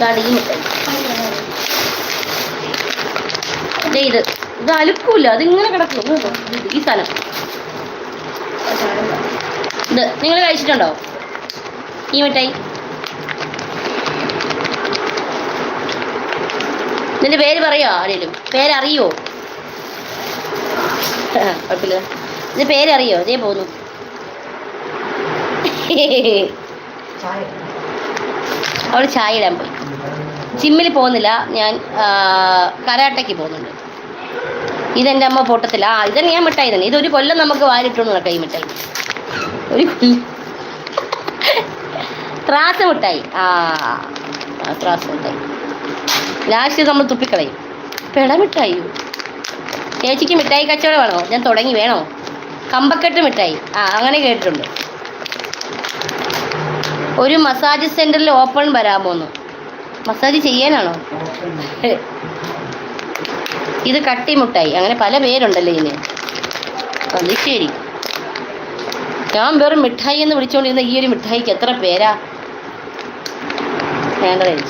മിഠായി ദേ ഇത് ഇത് അലുക്കൂല അതിങ്ങനെ കിടക്കും. ഈ സ്ഥലം. ഇത് നിങ്ങൾ കഴിച്ചിട്ടുണ്ടോ? ഈ മിഠായി. നിന്റെ പേര് പറയോ ആരേലും? പേരറിയോ? കുഴപ്പമില്ല. നിന്റെ പേരറിയോ? ഇതേ പോന്നു. അവൾ ചായ ഇടാൻ പോയി ജിമ്മിൽ പോകുന്നില്ല. ഞാൻ കരാട്ടയ്ക്ക് പോകുന്നുണ്ട്. ഇതെന്റെ അമ്മ പൊട്ടത്തില്ല. ആ ഇതന്നെ ഞാൻ മിഠായി തന്നെ. ഇതൊരു കൊല്ലം നമുക്ക് വാരിട്ടോണ്ട് നടക്കാം ഈ മിഠായി. ഒരു കൊല്ലം. ത്രാസ് മിഠായി. ആ, ത്രാസ് മിഠായി. ലാസ്റ്റ് നമ്മൾ തുപ്പിക്കളയും. പെട മിഠായി. ചേച്ചിക്ക് മിഠായി കച്ചവടം വേണോ? ഞാൻ തുടങ്ങി വേണോ? കമ്പക്കെട്ട് മിഠായി. ആ അങ്ങനെ കേട്ടിട്ടുണ്ട്. ഒരു മസാജ് സെന്ററിൽ ഓപ്പൺ വരാമോന്ന്. മസാജ് ചെയ്യാനാണോ? ഇത് കട്ടിമുട്ടായി അങ്ങനെ പല പേരുണ്ടല്ലോ ഇതിന്. അത് ശരി. ഞാൻ വെറും മിഠായി എന്ന് വിളിച്ചുകൊണ്ടിരുന്ന ഈ ഒരു മിഠായിക്ക് എത്ര പേരാ? വേണ്ട കഴിച്ചു